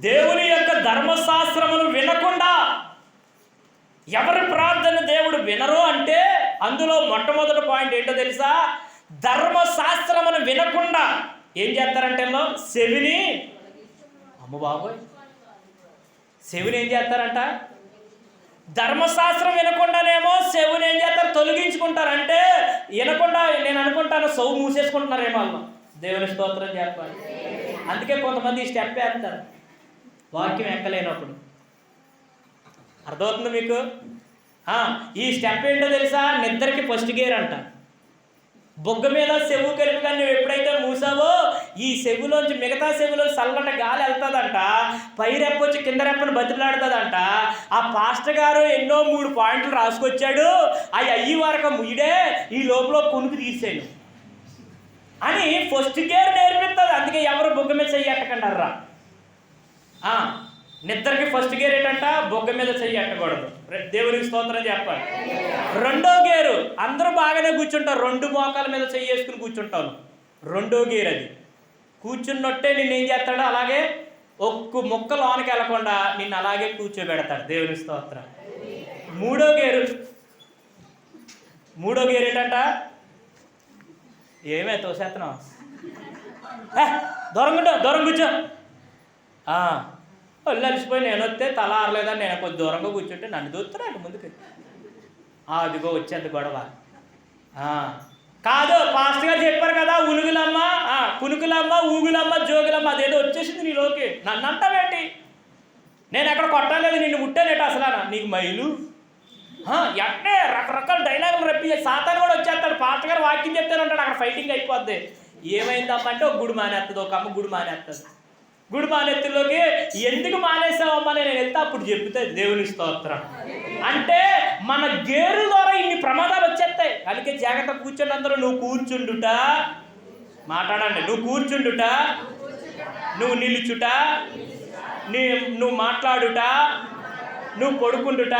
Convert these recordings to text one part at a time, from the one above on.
దేవుని యొక్క ధర్మశాస్త్రమును వినకుండా ఎవరి ప్రార్థన దేవుడు వినరు అంటే అందులో మొట్టమొదటి పాయింట్ ఏంటో తెలుసా? ధర్మశాస్త్రమును వినకుండా ఏం చేస్తారంటే వీళ్ళు? అమ్మ బాబోయ్ శవిని ఏం చేస్తారంట? ధర్మశాస్త్రం వినకుండానేమో చెవుని ఏం చేస్తారు? తొలగించుకుంటారు. అంటే వినకుండా నేను అనుకుంటాను సౌ మూసేసుకుంటున్నారేమో వాళ్ళు దేవుని స్తోత్రం చెప్పాలి. అందుకే కొంతమంది ఈ స్టెప్ వేస్తారు. వాక్యం ఎక్కలేనప్పుడు. అర్థమవుతుంది మీకు? ఈ స్టెప్ ఏంటో తెలుసా? నిద్రకి ఫస్ట్ గేర్ అంట. బొగ్గ మీద సెవు కలిపి నువ్వు ఎప్పుడైతే మూసావో ఈ సెవులోంచి మిగతా సెవులో చల్లట గాలి వెళ్తుందంట పై వచ్చి కింద రెప్పని బతిలాడుతుందంట ఆ పాస్టర్ గారు ఎన్నో మూడు పాయింట్లు రాసుకొచ్చాడు. అవి అయ్యి వరకు ముయిడే ఈ లోపల కొనుక్కు తీసేను అని ఫస్ట్ గేర్ నేర్పిస్తుంది అందుకే ఎవరు బొగ్గ మీద చెయ్యట్టకండారా నిద్రకి ఫస్ట్ గేర్ ఏంటంట? బొగ్గ మీద చెయ్యి ఎట్టకూడదు దేవుడికి దేవునికి స్తోత్రం చెప్పాలి. రెండో గేరు అందరూ బాగానే కూర్చుంటారు. రెండు మోకాల మీద చెయ్యి వేసుకుని కూర్చుంటాను. రెండో గేర్ అది. కూర్చున్నట్టే నిన్ను ఏం చేస్తాడు అలాగే ఒక్క ముక్క లోనికి వెళ్ళకుండా నిన్ను అలాగే కూర్చోబెడతాడు. దేవుని స్తోత్రం. మూడో గేరు మూడో గేర్ ఏంటంట? ఏమే తోసేస్తున్నావు? ఏ, దూరం కూర్చో దూరం కూర్చో. ఒళ్ళు అలసిపోయి నేను వస్తే తల ఆరలేదని నేను కొద్ది దూరంగా కూర్చుంటే నన్ను దూస్తున్నాడు ముందుకు. ఆ, అదిగో వచ్చేంత గొడవ. కాదు పాస్ట్ గారు చెప్పారు కదా ఉనుగులమ్మ ఆ, కునుకులమ్మ ఊగులమ్మ జోగులమ్మ అదేదో వచ్చేసింది నీలోకి. నన్ను అంటావేంటి? నేను ఎక్కడ కొట్టలేదు నిన్ను ముట్టానేట అసలు నీకు మైలు? ఎట్టే రకరకాల డైలాగులు రప్పి సాతాను కూడా వచ్చేస్తాడు. పాస్టర్ గారు వాక్యం చెప్తానంటాడు అక్కడ ఫైటింగ్ అయిపోద్ది. ఏమైందమ్మ అంటే ఒక గుడి మానేస్తుంది ఒక అమ్మ గుడి మానేస్తుంది గుడి మానేత్తులోకి ఎందుకు మానేసావమ్మా నేను వెళ్తే అప్పుడు చెప్తే దేవుని స్తోత్రం. అంటే మన గేరు ద్వారా ఇన్ని ప్రమాదాలు వచ్చేస్తాయి. అందుకే జాగ్రత్త కూర్చోండి అందరూ నువ్వు కూర్చుండుట. మాట్లాడండి నువ్వు కూర్చుండుట. నువ్వు నిలుచుట. నీ నువ్వు మాట్లాడుట. నువ్వు పడుకుండుట.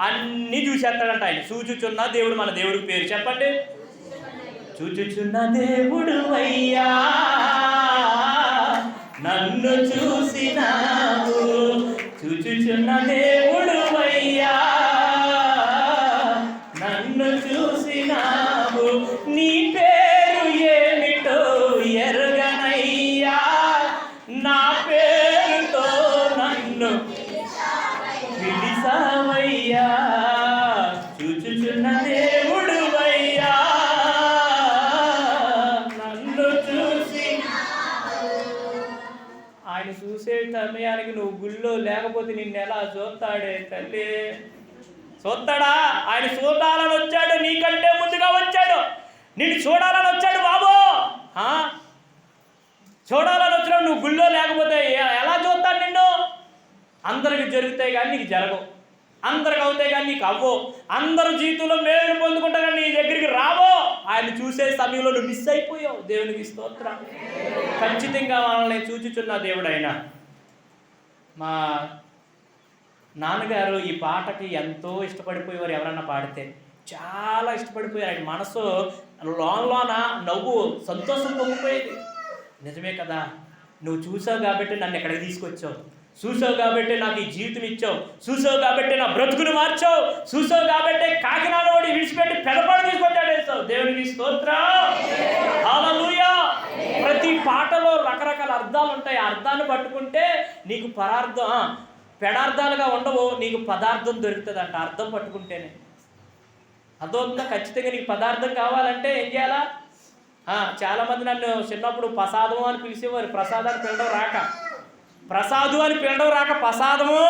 అన్నీ చూసేస్తాడంట ఆయన. చూచుచున్న దేవుడు మన దేవుడి పేరు చెప్పండి. చూచుచున్న దేవుడు అయ్యా. నన్ను చూసినావు. చూచుచున్న దేవుడు నిన్ను చూడాలని వచ్చాడు బాబు. చూడాలని వచ్చినా నువ్వు గుళ్ళో లేకపోతే ఎలా చూస్తాను నిన్ను? అందరికి జరుగుతాయి కానీ నీకు జరగవు. అందరికి అవుతాయి కానీ నీకు అవ్వో అందరు జీవితంలో మేలు పొందుకుంటా కానీ నీ దగ్గరికి రావో. ఆయన చూసే సమయంలో నువ్వు మిస్ అయిపోయావు. దేవునికి స్తోత్రం. ఖచ్చితంగా మనల్ని చూచుచున్న దేవుడు ఆయన మా నాన్నగారు ఈ పాటకి ఎంతో ఇష్టపడిపోయేవారు ఎవరన్నా పాడితే. చాలా ఇష్టపడిపోయారు. ఆయన మనసు లోన నవ్వు సంతోషం పొంగిపోయేది నిజమే కదా నువ్వు చూసావు కాబట్టి నన్ను ఎక్కడికి తీసుకొచ్చావు? చూసావు కాబట్టి నాకు ఈ జీవితం ఇచ్చావు? చూసావు కాబట్టి నా బ్రతుకును మార్చావు? చూసావు కాబట్టి కాకినాడ వాడి విడిచిపెట్టి పెదపాడు తీసుకొచ్చాడు దేవునికి స్తోత్రం. ప్రతి పాటలో రకరకాల అర్థాలు ఉంటాయి. ఆ అర్థాన్ని పట్టుకుంటే నీకు పరార్థం పెడార్థాలుగా ఉండవు నీకు పదార్థం దొరుకుతుంది అంట అర్థం పట్టుకుంటేనే. అర్థమవుతుందా ఖచ్చితంగా నీకు పదార్థం కావాలంటే ఏం చేయాలా? చాలామంది నన్ను చిన్నప్పుడు ప్రసాదము అని పిలిచేవారు. ప్రసాదాన్ని పిలడం రాక. ప్రసాదు అని పిలడం రాక. ప్రసాదము!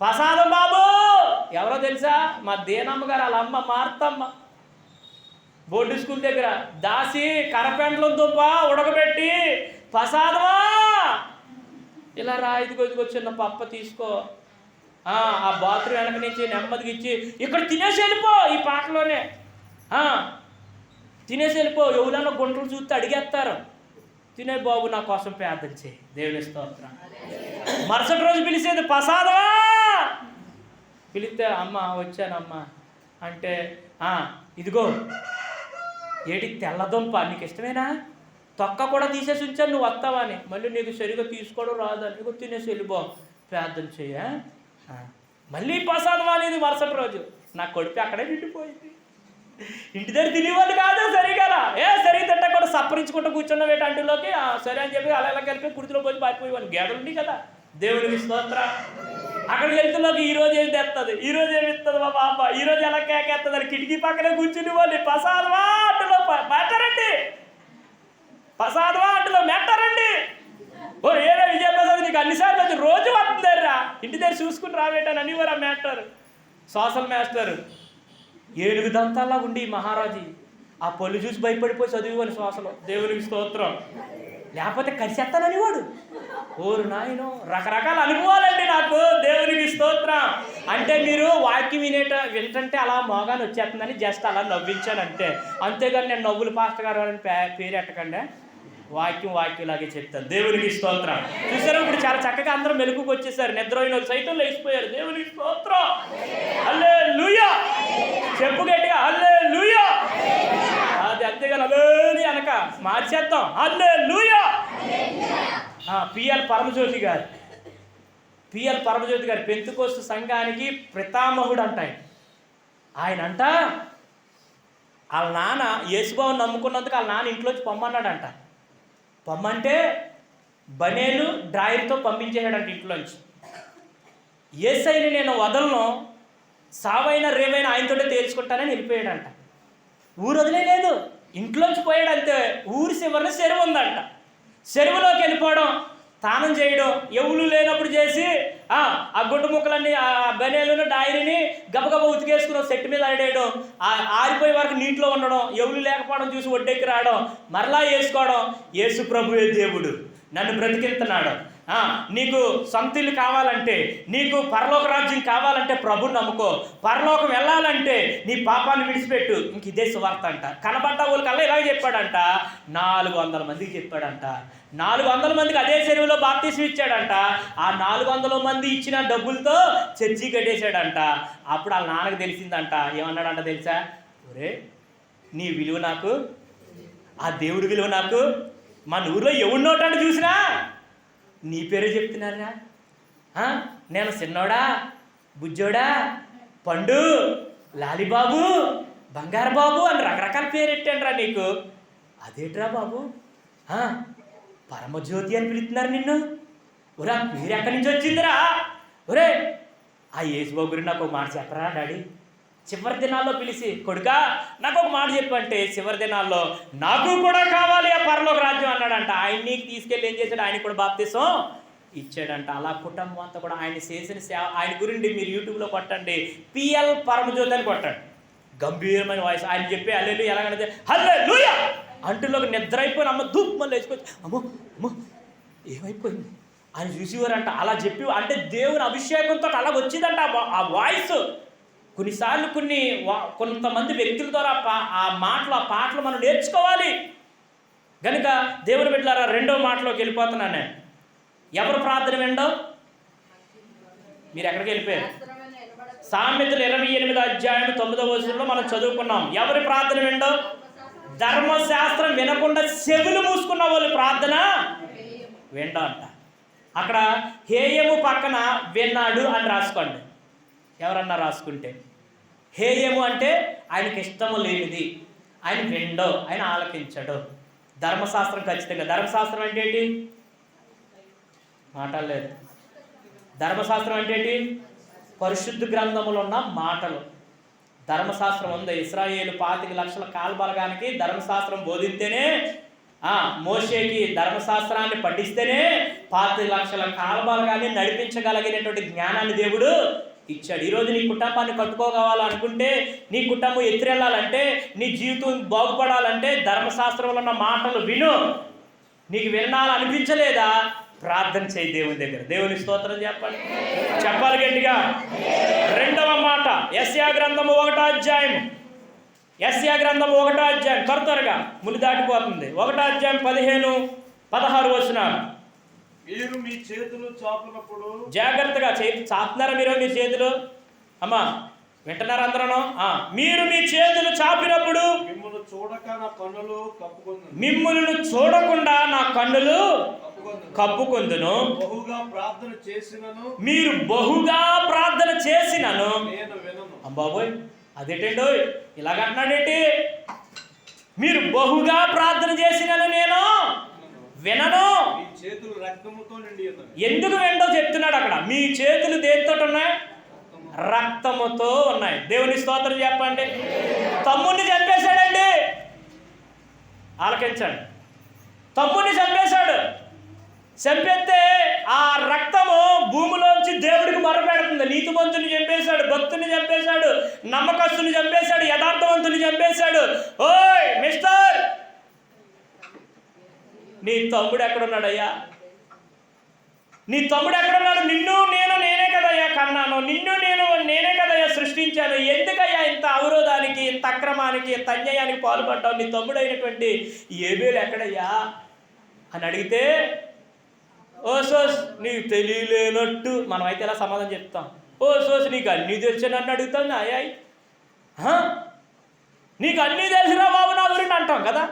ప్రసాదం బాబు! ఎవరో తెలుసా? మా దేనమ్మ గారు వాళ్ళ అమ్మ మార్తమ్మ. బోర్డు స్కూల్ దగ్గర దాసి కరపెండ్ల దుంప ఉడకబెట్టి ప్రసాదమా! ఇలా రా ఇదిగో ఇదిగో చిన్న పప్ప తీసుకో. ఆ బాత్రూమ్ వెనక నుంచి నెమ్మదిగా ఇచ్చి ఇక్కడ తినేసి వెళ్ళిపో ఈ పాటలోనే. తినేసి వెళ్ళిపో ఎవరైనా గుంటలు చూస్తే అడిగేస్తారు. తినే బాబు నా కోసం ప్రార్థన చేయి. దేవుని స్తోత్రం. మరుసటి రోజు పిలిచేది ప్రసాదమా? పిలిస్తే అమ్మ వచ్చానమ్మా. అంటే ఇదిగో ఏటి తెల్లదుంప నీకు ఇష్టమేనా? తొక్క కూడా తీసేసి ఉంచాను నువ్వు వస్తావా అని. మళ్ళీ నీకు సరిగా తీసుకోవడం రాదని నీకు తినేసి వెళ్ళిపో ప్రార్థన చేయ మళ్ళీ ప్రసాదం అనేది మరుసటి రోజు. నా కొడుకు అక్కడే నిండిపోయింది. ఇంటి దగ్గర తినేవాళ్ళు కాదు సరిగా ఏ సరే తింటా కూడా సప్పరించుకుంటూ కూర్చున్న వేటంటిలోకి అంటులోకి సరే అని చెప్పి అలా ఇలా కలిపి కుర్తిలో పోయి పారిపోయేవాళ్ళు గేదలు ఉంది కదా. దేవుడికి స్తోత్ర. అక్కడికి వెళ్తున్నకి ఈ రోజు ఏం తెస్తుంది ఈ రోజు ఏమి ఇస్తుంది మా బాబా ఈ రోజు ఎలా కేకేస్తుంది అని కిటికీ పక్కనే కూర్చుని వాళ్ళు ప్రసాదమా అట్టులో పెట్టరండి. ప్రసాదమా అంటలో మెట్టరండి ఓ ఏదో విజయ నీకు అన్నిసార్లు వచ్చి రోజు వస్తుందర్రా ఇంటి దగ్గర చూసుకుని రావేటని అని వారు మేస్తారు సోషల్ మాస్టర్ ఏనుగు దంతాల్లా ఉండి మహారాజు. ఆ పళ్ళు చూసి భయపడిపోయి చదివేవాడు శ్వాసలో. దేవునికి స్తోత్రం. లేకపోతే కరిసేస్తానని వాడు ఓరు నాయను రకరకాల అనుభవాలండి నాకు. దేవునికి స్తోత్రం. అంటే మీరు వాక్యం వినేట వింటంటే అలా మోగాని వచ్చేస్తుందని జస్ట్ అలా నవ్వించాను అంతే అంతేగాని నేను నవ్వులు పాస్టర్ గారు అని పే పేరు ఎట్టకండి. వాక్యం వాక్యంలాగే చెప్తాను దేవునికి స్తోత్రం. చూసారా? ఇప్పుడు చాలా చక్కగా అందరూ మెలుగుకు వచ్చేసారు. నిద్రపోయిన వాళ్ళు సైతం లేచిపోయారు. దేవునికి స్తోత్రం. అల్లే లూయా చెప్పు గట్టిగా అల్లే లూయా అది అంతేగాని అల్లేని అనక మార్చేద్దాం. అల్లే లూయా పిఎల్ పరమజ్యోతి గారు. పిఎల్ పరమజ్యోతి గారు పెంతుకోస్తు సంఘానికి ప్రతామహుడు అంటాయి. ఆయన. ఆయన అంట వాళ్ళ నాన్న యేసుబాబు నమ్ముకున్నందుకు వాళ్ళ నాన్న ఇంట్లోంచి పొమ్మన్నాడంట. పొమ్మంటే బనేలు డ్రాయర్తో పంపించేశాడంట ఇంట్లోంచి. ఏసైని నేను వదలను సావైన రేవైన ఆయనతోటే తేల్చుకుంటానని వెళ్ళిపోయాడంట. ఊరు వదిలేదు ఇంట్లోంచి పోయాడు అంతే ఊరి చివరిన చెరువు ఉందంట. చెరువులోకి వెళ్ళిపోవడం తానం చేయడం ఎవరు లేనప్పుడు చేసి ఆ గుడ్డు ముక్కలన్నీ ఆ బెనేలను డైరీని గబగబ ఉతికేసుకుని సెట్ మీద ఆడేయడం ఆరిపోయే వరకు నీటిలో ఉండడం ఎవరు లేకపోవడం చూసి ఒడ్డెక్కి రావడం మరలా వేసుకోవడం యేసు ప్రభువే దేవుడు నన్ను బ్రతికిస్తున్నాడు నీకు సొంత ఇల్లు కావాలంటే నీకు పరలోక రాజ్యం కావాలంటే ప్రభుని నమ్ముకో. పరలోకం వెళ్ళాలంటే నీ పాపాన్ని విడిచిపెట్టు. ఇంక ఇదే సువార్త అంట. కనబడ్డ వాళ్ళకల్లా ఇలా చెప్పాడంట. నాలుగు వందల మందికి చెప్పాడంట. నాలుగు వందల మందికి అదే చెరువులో బాప్తీసం ఇచ్చాడంట. ఆ నాలుగు వందల మంది ఇచ్చిన డబ్బులతో చర్చి కట్టేశాడంట. అప్పుడు వాళ్ళ నాన్నకు తెలిసిందంట. ఏమన్నాడంట తెలుసా? ఒరే నీ విలువ నాకు ఆ దేవుడి విలువ నాకు. మన ఊర్లో ఎవడు నోటాడు చూసినా? నీ పేరే చెప్తున్నారా నేను చిన్నోడా బుజ్జోడా పండు లాలిబాబు బంగారు బాబు అని రకరకాల పేరు పెట్టానురా నీకు. అదేట్రా బాబు? పరమజ్యోతి అని పిలుస్తున్నారు నిన్ను. ఒరా మీరు ఎక్కడి నుంచి వచ్చిందిరా? ఒరే ఆ యేసుబాబు గురించి నాకు ఒక మాట చెప్పరా డాడీ? చివరి దినాల్లో పిలిచి కొడుకా నాకు ఒక మాట చెప్పంటే చివరి దినాల్లో నాకు కూడా కావాలి ఆ పరలోక రాజ్యం అన్నాడంట. ఆయన్ని తీసుకెళ్ళి ఏం చేశాడు? ఆయన కూడా బాప్తీసం ఇచ్చాడంట. అలా కుటుంబం అంతా కూడా ఆయన చేసిన సేవ ఆయన గురించి మీరు యూట్యూబ్లో కొట్టండి. పిఎల్ పరమజ్యోతి అని కొట్టండి. గంభీరమైన వాయిస్. ఆయన చెప్పి అల్లెలు ఎలాగంటే హల్లే లూయ అంటులోకి నిద్ర అయిపోయిన అమ్మ దుప్ మళ్ళీ వేసుకొచ్చి అమ్మో అమ్మో ఏమైపోయింది? ఆయన చూసేవారంట. అలా చెప్పి అంటే దేవుని అభిషేకంతో అలా వచ్చిందంట ఆ వాయిస్. కొన్నిసార్లు కొన్ని వా- కొంతమంది వ్యక్తుల ద్వారా ఆ పా- ఆ మాటలు ఆ పాటలు మనం నేర్చుకోవాలి. కనుక దేవుని బిడ్డలారా రెండో మాటలోకి వెళ్ళిపోతున్నాను నేను. ఎవరు ప్రార్థన వినడం? మీరు ఎక్కడికి వెళ్ళిపోయారు? సామెతలు ఇరవై ఎనిమిది అధ్యాయం తొమ్మిదవ వచనంలో మనం చదువుకున్నాం. ఎవరి ప్రార్థన వినడం ధర్మశాస్త్రం వినకుండా చెవులు మూసుకున్న వాళ్ళు ప్రార్థన వినడం అంట అక్కడ హేయము పక్కన విన్నాడు అని రాసుకోండి. ఎవరన్నా రాసుకుంటే. హేయము అంటే ఆయనకి ఇష్టము లేనిది. ఆయన విండో ఆయన ఆలకించడు. ధర్మశాస్త్రం ఖచ్చితంగా. ధర్మశాస్త్రం అంటే ఏంటి? మాటలేదు ధర్మశాస్త్రం అంటే ఏంటి? పరిశుద్ధ గ్రంథంలో ఉన్న మాటలు. ధర్మశాస్త్రం ఉంది. ఇస్రాయేలు పాతిక లక్షల కాల్బలగానికి ధర్మశాస్త్రం బోధిస్తేనే ఆ మోషేకి ధర్మశాస్త్రాన్ని పఠిస్తేనే పాతిక లక్షల కాల్బలగాన్ని నడిపించగలిగినటువంటి జ్ఞానాన్ని దేవుడు ఇచ్చాడు. ఈరోజు నీ కుటుంబాన్ని కట్టుకోగలనుకుంటే నీ కుటుంబం ఎత్తిరెళ్ళాలంటే నీ జీవితం బాగుపడాలంటే ధర్మశాస్త్రంలో ఉన్న మాటలు విను. నీకు వినాలనిపించలేదా ప్రార్థన చేయి దేవుని దగ్గర. దేవుని స్తోత్రం చెప్పండి. చెప్పాలి గట్టిగా. రెండవ మాట యస్యా గ్రంథము ఒకటో అధ్యాయం. యస్యా గ్రంథము ఒకటో అధ్యాయం. త్వర త్వరగా ముని దాటిపోతుంది. ఒకటో అధ్యాయం పదిహేను పదహారు వచనాలు. మీరు మీ చేతులు చాపునప్పుడు జాగ్రత్తగా చేతి చాపుతున్నారా మీరు మీ చేతులు? అమ్మా వింటున్నారు అందరూ మీరు మీ చేతులు చాపినప్పుడు మిమ్మల్ని చూడక నా కన్నులు మిమ్ములను చూడకుండా నా కన్నులు కప్పుకొందును బహుగా ప్రార్థన చేసినను. మీరు బహుగా ప్రార్థన చేసినను. అబ్బాబోయ్ అదేటండో? ఇలాగంటున్నాడేంటి? మీరు బహుగా ప్రార్థన చేసినను నేను వినను. మీ చేతులు రక్తముతో నిండి ఎందుకు వెండో చెప్తున్నాడు అక్కడ. మీ చేతులు దేనితో ఉన్నాయి? రక్తముతో ఉన్నాయి. దేవుని స్తోత్రం చెప్పండి. తమ్ముడిని చంపేశాడండి. ఆలకించండి. తమ్ముడిని చంపేశాడు. చంపేస్తే ఆ రక్తము భూమిలోంచి దేవుడికి మరపెడుతుంది. నీతిమంతుని చంపేశాడు భక్తుని చంపేశాడు నమ్మకస్తుని చంపేశాడు యథార్థవంతుని చంపేశాడు. ఓయ్ మిస్టర్! నీ తమ్ముడు ఎక్కడున్నాడయ్యా? నీ తమ్ముడు ఎక్కడున్నాడు? నిన్ను నేను నేనే కదయ్యా కన్నాను. నిన్ను నేను నేనే కదయ్యా సృష్టించాను. ఎందుకయ్యా ఇంత అవరోధానికి ఇంత అక్రమానికి ఇంత అన్యాయానికి పాల్పడ్డావు? నీ తమ్ముడైనటువంటి ఏబేలు ఎక్కడయ్యా? అని అడిగితే ఓ సోస్ నీకు తెలియలేనట్టు మనం అయితే ఎలా సమాధానం చెప్తాం? ఓ సోస్ నీకు అన్నీ తెలిసి నన్ను అడుగుతాను అయ్యాయి నీకు అన్నీ తెలిసినా బాబు నా గురించి అంటాం కదా?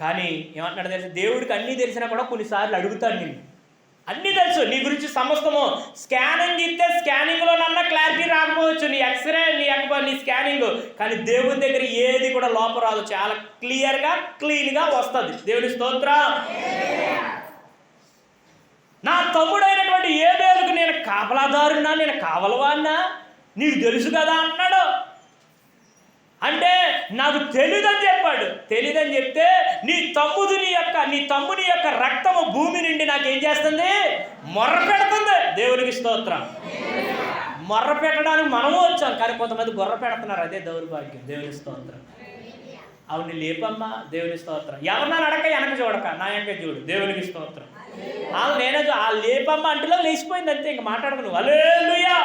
కానీ ఏమంటున్నాడు తెలుసు? దేవుడికి అన్నీ తెలిసినా కూడా కొన్నిసార్లు అడుగుతాను నేను అన్నీ తెలుసు నీ గురించి సమస్తము. స్కానింగ్ ఇస్తే స్కానింగ్లో నన్న క్లారిటీ రాకపోవచ్చు. నీ ఎక్స్రే నీ యొక్క నీ స్కానింగ్. కానీ దేవుని దగ్గర ఏది కూడా లోపం రాదు. చాలా క్లియర్గా క్లీన్గా వస్తుంది. దేవుని స్తోత్ర. నా తమ్ముడైనటువంటి ఏ వేలుకు నేను కాపలాదారున్నా నేను కావలవాన్నా నీకు తెలుసు కదా అన్నాడు. అంటే నాకు తెలియదని చెప్పాడు. తెలియదని చెప్తే నీ తమ్ముదుని యొక్క నీ తమ్ముని యొక్క రక్తము భూమి నుండి నాకేం చేస్తుంది? మొర్ర పెడుతుంది. దేవునికి స్తోత్రం. మొర్ర పెట్టడానికి మనము వచ్చాం కానీ కొంతమంది గొర్ర పెడుతున్నారు. అదే దౌర్భాగ్యం. దేవుని స్తోత్రం. అవును లేపమ్మా. దేవుని స్తోత్రం. ఎవరినా నడక వెనక చూడక నా వెనక చూడు. దేవునికి స్తోత్రం. వాళ్ళు నేనే ఆ లేపమ్మ అంటలో లేచిపోయింది అంతే ఇంక మాట్లాడదు నువ్వు. అలేలుయా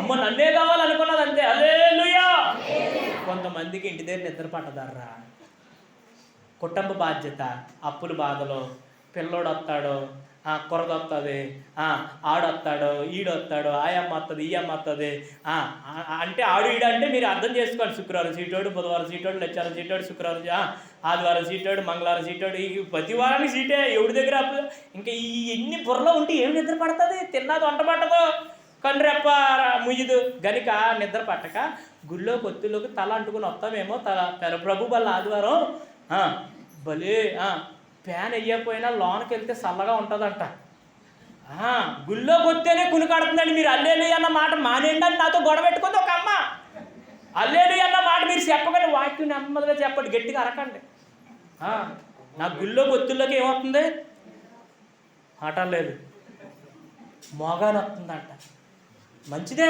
అమ్మ నన్నే కావాలనుకున్నది అంతే. అలే లుయా కొంతమందికి ఇంటి దగ్గర నిద్ర పట్టదారా కుటుంబ బాధ్యత అప్పుల బాధలో పిల్లోడు వస్తాడు ఆ కొరద వస్తుంది ఆడొస్తాడు ఈడొస్తాడు ఆయమ్మ వస్తుంది ఈ అమ్మ వస్తుంది అంటే ఆడు ఈడు అంటే మీరు అర్థం చేసుకోండి. శుక్రవారం సీటోడు బుధవారం సీటోడు లచ్చారం సీటోడు శుక్రవారం ఆదివారం సీటాడు మంగళవారం సీటాడు. ఈ ప్రతి వారానికి సీటే ఎవడి దగ్గర అప్పు ఇంకా ఈ ఎన్ని బుర్రలో ఉంటే ఏం నిద్ర పడుతుంది? తిన్నది వంట పట్టదు కండ్రెప్ప ముయ్యదు. గనిక నిద్ర పట్టక గుళ్ళో కొత్తులోకి తల అంటుకుని వస్తామేమో తల పెర- ప్రభు బల్ల ఆదివారం భలే ఫ్యాన్ వెయ్యకపోయినా లోనకి వెళ్తే చల్లగా ఉంటుందంట. గుళ్ళో కొత్తేనే కుని కునికాడుతుందండి మీరు. అల్లేలు అన్న మాట మానేయండి అని నాతో గొడవ పెట్టుకుంది ఒక అమ్మ. అల్లేడు అన్న మాట మీరు చెప్పకండి వాక్యం నెమ్మదిగా చెప్పండి గట్టిగా అరకండి. నా గుళ్ళో కొత్తుల్లోకి ఏమవుతుంది? మాట లేదు. మోగాని వస్తుందంట. మంచిదే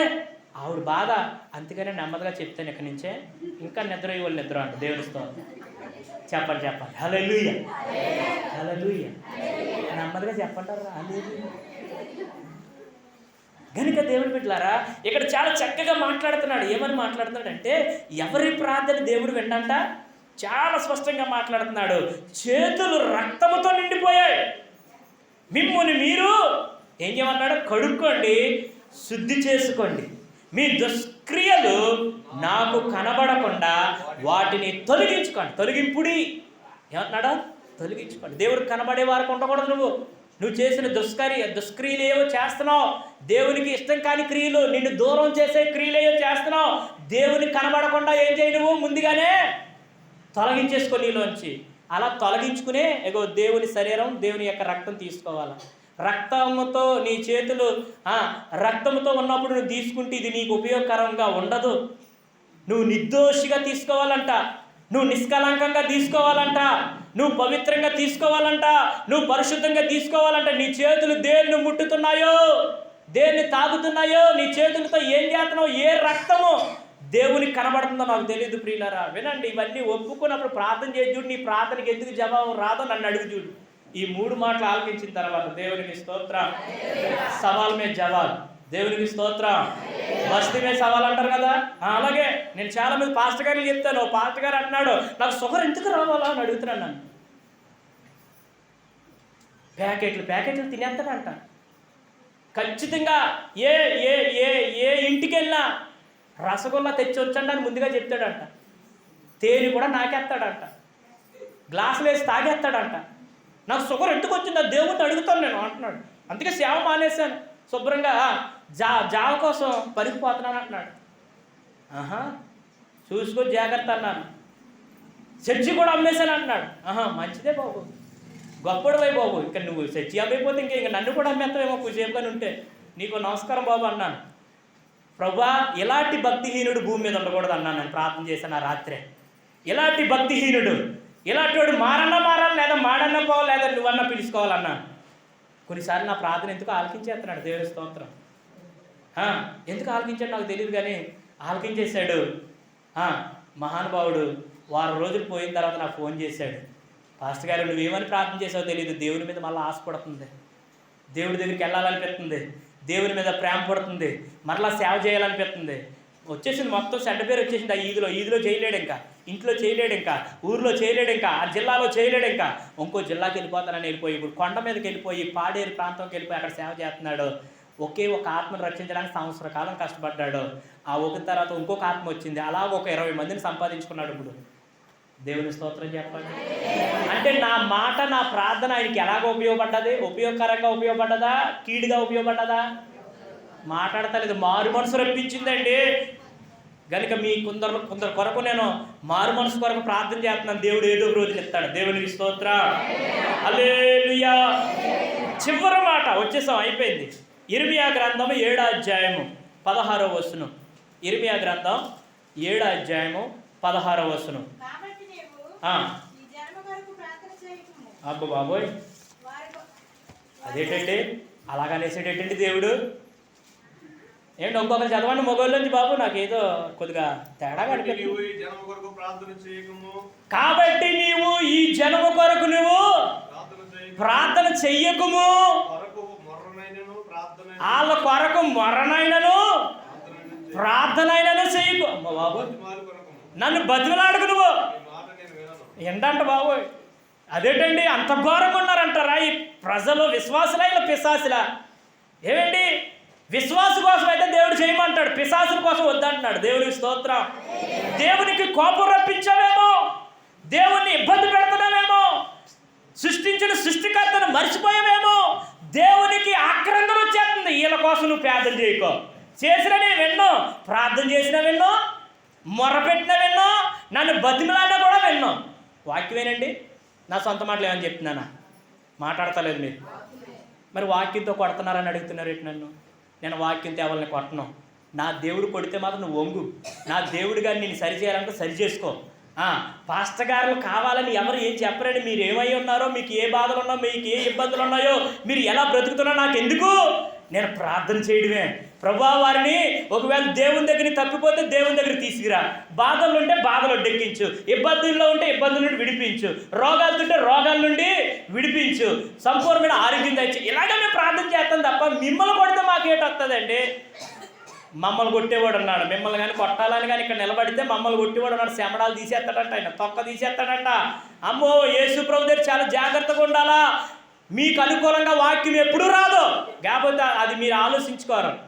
ఆవిడ బాధ. అందుకనే నెమ్మదిగా చెప్తాను ఇక్కడి నుంచే. ఇంకా నిద్ర ఇవ్వాలి నిద్ర అంట దేవునితో చెప్పండి చెప్పండి. హలో లూయ హలో లూయ నెమ్మదిగా చెప్పంటారా? గనుక దేవుని బిడ్డలారా ఇక్కడ చాలా చక్కగా మాట్లాడుతున్నాడు. ఏమని మాట్లాడుతున్నాడంటే ఎవరి ప్రార్థన దేవుడు విండంట? చాలా స్పష్టంగా మాట్లాడుతున్నాడు. చేతులు రక్తముతో నిండిపోయాయి. మిమ్మల్ని మీరు ఏం చేయమన్నాడు? కడుక్కోండి శుద్ధి చేసుకోండి. మీ దుష్క్రియలు నాకు కనబడకుండా వాటిని తొలగించుకోండి. తొలగింపుడి. ఏమన్నాడా తొలగించుకోండి. దేవుడు కనబడే వారికి ఉండకూడదు నువ్వు. నువ్వు చేసిన దుష్కరి దుష్క్రియలు ఏవో చేస్తున్నావు. దేవునికి ఇష్టం కాని క్రియలు నిన్ను దూరం చేసే క్రియలు ఏవో చేస్తున్నావు. దేవుని కనబడకుండా ఏం చేయి నువ్వు? ముందుగానే తొలగించేసుకో నీలోంచి. అలా తొలగించుకునే ఎగో దేవుని శరీరం దేవుని యొక్క రక్తం తీసుకోవాలి. రక్తముతో నీ చేతులు రక్తముతో రక్తంతో ఉన్నప్పుడు నువ్వు తీసుకుంటే ఇది నీకు ఉపయోగకరంగా ఉండదు. నువ్వు నిర్దోషిగా తీసుకోవాలంట. నువ్వు నిష్కలంకంగా తీసుకోవాలంట. నువ్వు పవిత్రంగా తీసుకోవాలంట నువ్వు పరిశుద్ధంగా తీసుకోవాలంట నీ చేతులు దేన్ని ముట్టుతున్నాయో దేన్ని తాగుతున్నాయో నీ చేతులతో ఏం చేస్తున్నావు ఏ రక్తము దేవునికి కనబడుతుందో నాకు తెలియదు ప్రియులరా. వినండి ఇవన్నీ ఒప్పుకున్నప్పుడు ప్రార్థన చేసి చూడు నీ ప్రార్థనకి ఎందుకు జవాబు రాదో నన్ను అడుగు చూడు. ఈ మూడు మాటలు ఆలకించిన తర్వాత దేవునికి స్తోత్రం. సవాల్ మీద జవాబ్. దేవునికి స్తోత్రం. మస్తి మీద సవాల్ అంటారు కదా? అలాగే నేను చాలా మంది పాస్టర్ గారిని చెప్తాను. పాస్టర్ గారు అంటున్నాడు నాకు షుగర్ ఎందుకు రావాలా? అని అడుగుతున్నాను నన్ను. ప్యాకెట్లు ప్యాకెట్లు తినేస్తాడంట ఖచ్చితంగా ఏ ఏ ఏ ఏ ఇంటికి వెళ్ళినా రసగుల్లా తెచ్చి వచ్చండి అని ముందుగా చెప్తాడంట. తేనె కూడా నాకేస్తాడంట. గ్లాసులు వేసి తాగేస్తాడంట. నాకు షుగర్ ఎందుకు వచ్చింది దేవుడిని అడుగుతాను నేను అంటున్నాడు. అందుకే సేవ మానేశాను. శుభ్రంగా జా జావ కోసం పరిగిపోతున్నాను అంటున్నాడు. ఆహా చూసుకో జాగ్రత్త అన్నాను. చర్చి కూడా అమ్మేశాను అంటున్నాడు. ఆహా మంచిదే బాబు. గొప్పడమై బాబు. ఇక్కడ నువ్వు చర్చి అమ్మైపోతే ఇంకా ఇంకా నన్ను కూడా అమ్మేస్తావేమో కుసేపుగానే ఉంటే. నీకు నమస్కారం బాబు అన్నాను. ప్రభా ఇలాంటి భక్తిహీనుడు భూమి మీద ఉండకూడదు అన్నాను నేను ప్రార్థన చేశాను ఆ రాత్రే. ఇలాంటి భక్తిహీనుడు ఇలాంటి వాడు మారన్నా మారాలి లేదా మాడన్నా పోవాలి లేదా నువ్వన్నా పిలుచుకోవాలన్నాను కొన్నిసార్లు నా ప్రార్థన ఎందుకు ఆలకించేస్తున్నాడు? దేవుడి స్తోత్రం. ఎందుకు ఆలకించాడు నాకు తెలియదు కానీ ఆలకించేశాడు. మహానుభావుడు వారం రోజులు పోయిన తర్వాత నాకు ఫోన్ చేశాడు. పాస్టర్ గారు నువ్వేమని ప్రార్థన చేసావో తెలియదు దేవుని మీద మళ్ళీ ఆశ పడుతుంది. దేవుడి దగ్గరికి వెళ్ళాలనిపిస్తుంది. దేవుని మీద ప్రేమ పడుతుంది. మరలా సేవ చేయాలనిపిస్తుంది. వచ్చేసింది మొత్తం చెడ్డ పేరు వచ్చేసింది ఆ ఈదిలో. ఈదిలో చేయలేడు ఇంకా. ఇంట్లో చేయలేడు ఇంకా. ఊర్లో చేయలేడు ఇంకా. ఆ జిల్లాలో చేయలేడు ఇంకా. ఇంకో జిల్లాకి వెళ్ళిపోతానని వెళ్ళిపోయి ఇప్పుడు కొండ మీదకి వెళ్ళిపోయి పాడేరు ప్రాంతంకి వెళ్ళిపోయి అక్కడ సేవ చేస్తున్నాడు. ఒకే ఒక ఆత్మను రక్షించడానికి సంవత్సర కాలం కష్టపడ్డాడు. ఆ ఒక తర్వాత ఇంకొక ఆత్మ వచ్చింది. అలా ఒక ఇరవై మందిని సంపాదించుకున్నాడు ఇప్పుడు. దేవుని స్తోత్రం చెప్పండి. అంటే నా మాట నా ప్రార్థన ఆయనకి ఎలాగ ఉపయోగపడ్డది? ఉపయోగకరంగా ఉపయోగపడ్డదా? కీడుగా ఉపయోగపడ్డదా? మాట్లాడతలేదు. మారు మనసు రప్పించిందండి. గనుక మీ కొందరు కొందరు కొరకు నేను మారు మనసు కొరకు ప్రార్థన చేస్తున్నాను. దేవుడు ఏదో రోజు చెప్తాడు. ఇస్తాడు దేవునికి స్తోత్ర. అలేలుయా చివరి మాట వచ్చేసాం అయిపోయింది. ఇరిమియా గ్రంథం ఏడో అధ్యాయము పదహారో వస్తును ఇరిమియా గ్రంథం ఏడో అధ్యాయము పదహారో వస్తును అబ్బో బాబోయ్. అదేంటండి అలాగనేసేటండి దేవుడు. ఏంటి ఇంకొకరు చదవండి మొగోళ్ళొంచి బాబు నాకేదో కొద్దిగా తేడాగా కాబట్టి నీవు ఈ జనము కొరకు ప్రార్థన చేయకము. కాబట్టి నీవు ఈ జనము కొరకు నువ్వు ప్రార్థన చేయకము. ప్రార్థన చెయ్యకుము. కొరకు మొర్రనైనను ప్రార్థన వాళ్ళ కొరకు మరణైనను ప్రార్థనైనను చెయ్యకు అమ్మ బాబు నన్ను బతిమలాడుకు నువ్వు. ఎండంట బాబోయ్. బాబు అదేంటండి? అంత ఘోరంగా ఉన్నారంటారా ఈ ప్రజలు? విశ్వాసులైన పిశాసుల. ఏమండి? విశ్వాస కోసం అయితే దేవుడు చేయమంటాడు. పిశాసుల కోసం వద్దంటున్నాడు. దేవుడికి స్తోత్రం. దేవునికి కోపం రప్పించావేమో? దేవుణ్ణి ఇబ్బంది పెడుతున్నావేమో? సృష్టించిన సృష్టికర్తను మర్చిపోయావేమో? దేవునికి ఆక్రందన వచ్చేస్తుంది. వీళ్ళ కోసం నువ్వు ప్రార్థన చేయకో. చేసిన నేను విన్నో. ప్రార్థన చేసినా విన్నో. మొరపెట్టినా విన్నో. నన్ను బతిమలాడినా కూడా విన్నాం. వాక్యమేనండి? నా సొంత మాటలు ఏమని చెప్తున్నానా? మాట్లాడతలేదు మీరు. మరి వాక్యంతో కొడుతున్నారని అడుగుతున్నారు ఏంటి నన్ను. నేను వాక్యంతో ఎవరిని కొట్టను. నా దేవుడు కొడితే మాత్రం నువ్వు వంగు. నా దేవుడు గారిని నేను సరి చేయాలంటే సరి చేసుకో. ఆ, పాస్టర్ గారు కావాలని ఎవరు ఏం చెప్పరండి మీరు ఏమై ఉన్నారో మీకు ఏ బాధలు ఉన్నాయో మీకు ఏ ఇబ్బందులు ఉన్నాయో మీరు ఎలా బ్రతుకుతున్నారో నాకు ఎందుకు నేను ప్రార్థన చేయడమే. ప్రభా వారిని ఒకవేళ దేవుని దగ్గర తప్పిపోతే దేవుని దగ్గర తీసుకురా. బాధలు ఉంటే బాధలు డెక్కించు ఇబ్బందుల్లో ఉంటే ఇబ్బందుల నుండి విడిపించు. రోగాలు ఉంటే రోగాల నుండి విడిపించు. సంపూర్ణమైన ఆరోగ్యం తెచ్చి. ఇలాగే మేము ప్రార్థన చేస్తాం తప్ప మిమ్మల్ని కొడితే మాకేటి వస్తుందండి మమ్మల్ని కొట్టేవాడు ఉన్నాడు. మిమ్మల్ని కానీ కొట్టాలని కానీ ఇక్కడ నిలబడితే మమ్మల్ని కొట్టేవాడు ఉన్నాడు. శమడాలు తీసేస్తాడంట ఆయన. తొక్క తీసేస్తాడంట. అమ్మో యేసు ప్రభు దగ్గర చాలా జాగ్రత్తగా ఉండాలా? మీకు అనుకూలంగా వాక్యం ఎప్పుడూ రాదు. కాకపోతే అది మీరు ఆలోచించుకోరు.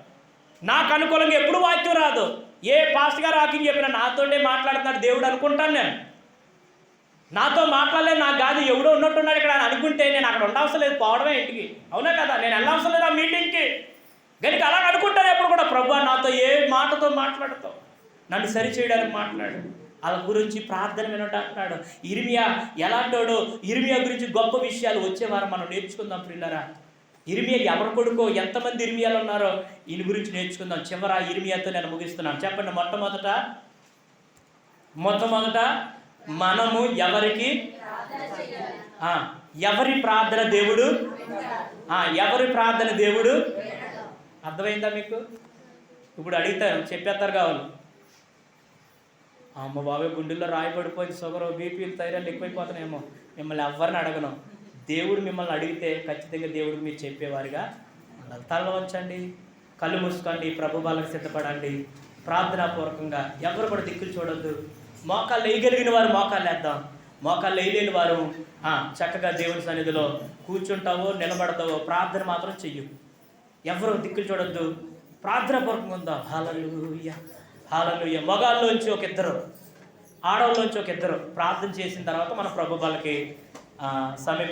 నాకు అనుకూలంగా ఎప్పుడు వాక్యం రాదు. ఏ పాస్ట్ గారు వాక్యం చెప్పినా నాతోనే మాట్లాడుతున్నాడు దేవుడు అనుకుంటాను నేను. నాతో మాట్లాడలేదు నాకు కాదు ఎవడో ఉన్నట్టున్నాడు ఇక్కడ అనుకుంటే నేను అక్కడ ఉండవసరం లేదు పోవడమే ఇంటికి. అవునా కదా? నేను వెళ్ళవసరం లేదు ఆ మీటింగ్కి. కనుక అలా అనుకుంటాను ఎప్పుడు కూడా ప్రభు నాతో ఏ మాటతో మాట్లాడతావు? నన్ను సరిచేయడానికి మాట్లాడు. వాళ్ళ గురించి ప్రార్థన వినట్టు అంటున్నాడు. ఇరిమియా ఎలాంటోడో? ఇరిమియా గురించి గొప్ప విషయాలు వచ్చేవారు మనం నేర్చుకుందాం పిల్లరా ఇరిమియా ఎవరి కొడుకో ఎంతమంది ఇరిమియాలు ఉన్నారో ఈయన గురించి నేర్చుకుందాం. చివర ఇరిమియాతో నేను ముగిస్తున్నాను. చెప్పండి మొట్టమొదట. మొట్టమొదట మనము ఎవరికి? ఎవరి ప్రార్థన దేవుడు? ఎవరి ప్రార్థన దేవుడు? అర్థమైందా మీకు? ఇప్పుడు అడుగుతారు చెప్పేస్తారు కావాలి. అమ్మ బాబాయ్ గుండెల్లో రాయి పడిపోయింది షుగర్ బీపీలు థైరాయిడ్ ఎక్కువైపోతున్నాయేమో. మిమ్మల్ని ఎవరిని అడగను. దేవుడు మిమ్మల్ని అడిగితే ఖచ్చితంగా దేవుడికి మీరు చెప్పేవారుగా. ఉండాలి. తల వంచండి కళ్ళు మూసుకోండి ప్రభు బాలకు సిద్ధపడండి. ప్రార్థనాపూర్వకంగా ఎవరు కూడా దిక్కులు చూడొద్దు. మోకాళ్ళు వేయగలిగిన వారు మోకాళ్ళు వేద్దాం మోకాళ్ళు వేయలేని వారు చక్కగా దేవుని సన్నిధిలో కూర్చుంటావో నిలబడతావో ప్రార్థన మాత్రం చెయ్యు. ఎవరు దిక్కులు చూడొద్దు. ప్రార్థనాపూర్వకంగా ఉందాం. హలలుయ హాలలుయ మగాళ్ళలోంచి ఒక ఇద్దరు ఆడవాళ్ళలోంచి ఒక ఇద్దరు ప్రార్థన చేసిన తర్వాత మన ప్రభు వాళ్ళకి సమీప